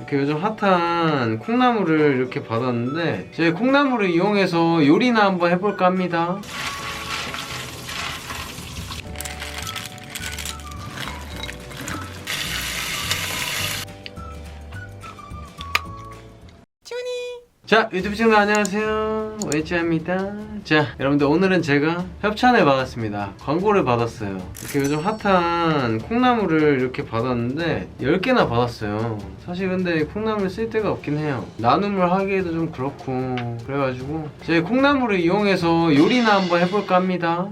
이렇게 요즘 핫한 콩나물을 이렇게 받았는데 저희 콩나물을 이용해서 요리나 한번 해볼까 합니다. 자 유튜브 친구들 안녕하세요. 웨이지입니다. 자 여러분들 오늘은 제가 협찬을 받았습니다. 광고를 받았어요. 이렇게 요즘 핫한 콩나물을 이렇게 받았는데 10개나 받았어요. 사실 근데 콩나물 쓸 데가 없긴 해요. 나눔을 하기에도 좀 그렇고. 그래가지고 저희 콩나물을 이용해서 요리나 한번 해볼까 합니다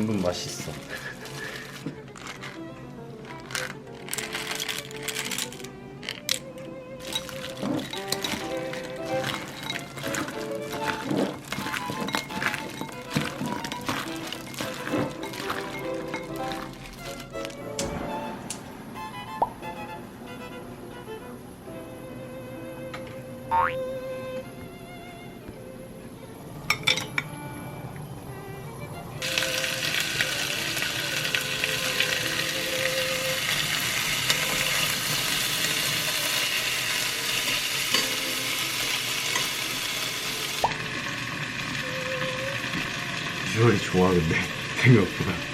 은근 맛있어 비주얼이 좋아 근데. 생각보다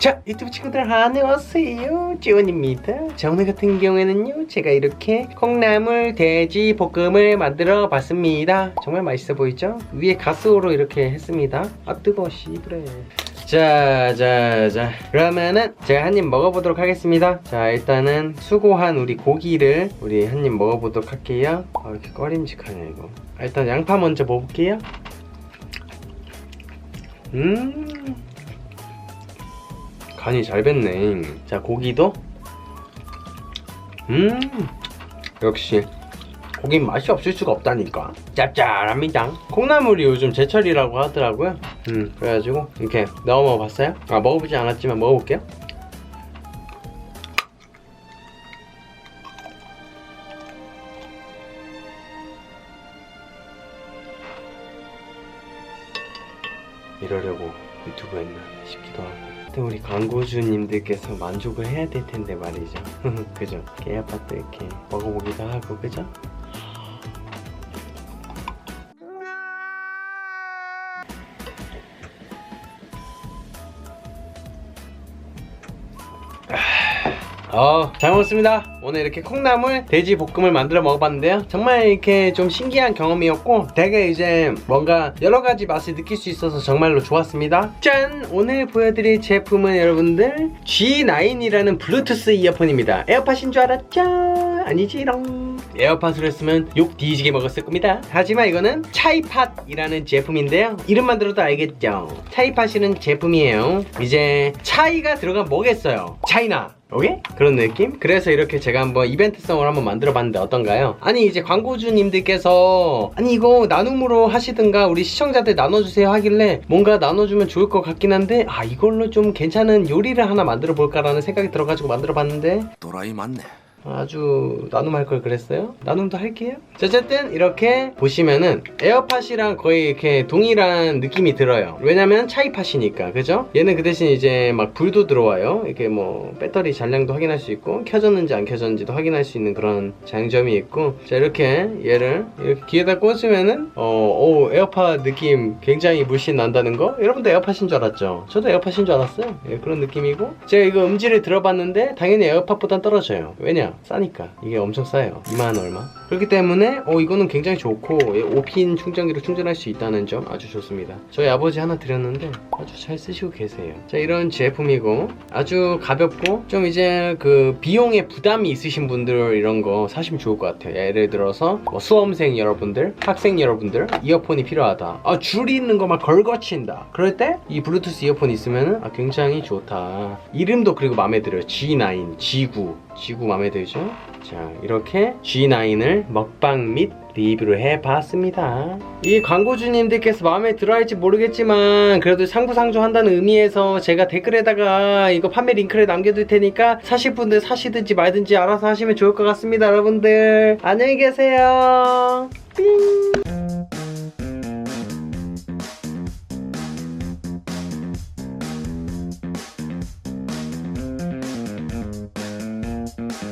자 유튜브 친구들 안녕하세요. 지원입니다. 자 오늘 같은 경우에는요 제가 이렇게 콩나물 돼지 볶음을 만들어 봤습니다. 정말 맛있어 보이죠? 위에 가스오로 이렇게 했습니다. 아 뜨거워 씨그래. 자자자. 그러면은 제가 한 입 먹어보도록 하겠습니다. 자 일단은 수고한 우리 고기를 우리 한 입 먹어보도록 할게요. 아 이렇게 꺼림직하네 이거. 아, 일단 양파 먼저 먹어볼게요. 음 간이 잘 뱄네. 자, 고기도. 음, 역시. 고긴 맛이 없을 수가 없다니까. 짭짤합니다. 콩나물이 요즘 제철이라고 하더라고요. 음, 그래가지고 이렇게 넣어 먹어봤어요. 아, 먹어보지 않았지만 먹어볼게요. 이러려고 유튜브 했나 싶기도 하 고. 또 우리 광고주님들께서 만족을 해야 될 텐데 말이죠. 그죠? 깨아파트 이렇게 먹어보기도 하고, 그죠? 어, 잘 먹었습니다. 오늘 이렇게 콩나물 돼지 볶음을 만들어 먹어봤는데요. 정말 이렇게 좀 신기한 경험이었고, 되게 이제 뭔가 여러 가지 맛을 느낄 수 있어서 정말로 좋았습니다. 짠! 오늘 보여드릴 제품은 여러분들 G9이라는 블루투스 이어폰입니다. 에어팟인 줄 알았죠? 아니지롱. 에어팟으로 했으면 욕 뒤지게 먹었을 겁니다. 하지만 이거는 차이팟이라는 제품인데요. 이름만 들어도 알겠죠? 차이팟이라는 제품이에요. 이제 차이가 들어간 뭐겠어요? 차이나. 오케이? 그런 느낌? 그래서 이렇게 제가 한번 이벤트성을 한번 만들어 봤는데 어떤가요? 아니 이제 광고주님들께서 아니 이거 나눔으로 하시든가 우리 시청자들 나눠주세요 하길래 뭔가 나눠주면 좋을 것 같긴 한데 아 이걸로 좀 괜찮은 요리를 하나 만들어 볼까라는 생각이 들어가지고 만들어 봤는데 또라이 맞네. 아주 나눔할 걸 그랬어요? 나눔도 할게요. 자, 어쨌든 이렇게 보시면은 에어팟이랑 거의 이렇게 동일한 느낌이 들어요. 왜냐면 차이팟이니까, 그죠? 얘는 그 대신 이제 막 불도 들어와요. 이렇게 뭐 배터리 잔량도 확인할 수 있고 켜졌는지 안 켜졌는지도 확인할 수 있는 그런 장점이 있고 자 이렇게 얘를 이렇게 귀에다 꽂으면은 어, 오, 에어팟 느낌 굉장히 물씬 난다는 거 여러분도 에어팟인 줄 알았죠? 저도 에어팟인 줄 알았어요. 예, 그런 느낌이고 제가 이거 음질을 들어봤는데 당연히 에어팟보단 떨어져요. 왜냐? 싸니까 이게 엄청 싸요. 2만 얼마. 그렇기 때문에 어 이거는 굉장히 좋고 5핀 충전기로 충전할 수 있다는 점 아주 좋습니다. 저희 아버지 하나 드렸는데 아주 잘 쓰시고 계세요. 자 이런 제품이고 아주 가볍고 좀 이제 그 비용에 부담이 있으신 분들 이런 거 사시면 좋을 것 같아요. 예를 들어서 뭐 수험생 여러분들, 학생 여러분들 이어폰이 필요하다. 아 줄이 있는 거 막 걸거친다. 그럴 때 이 블루투스 이어폰 있으면 아, 굉장히 좋다. 이름도 그리고 마음에 들어요. G9, G9, G9 마음에 들죠? 자 이렇게 G9을 먹방 및 리뷰를 해봤습니다. 이 광고주님들께서 마음에 들어 할지 모르겠지만 그래도 상부상조 한다는 의미에서 제가 댓글에다가 이거 판매 링크를 남겨둘 테니까 사실 분들 사시든지 말든지 알아서 하시면 좋을 것 같습니다 여러분들 안녕히 계세요 삥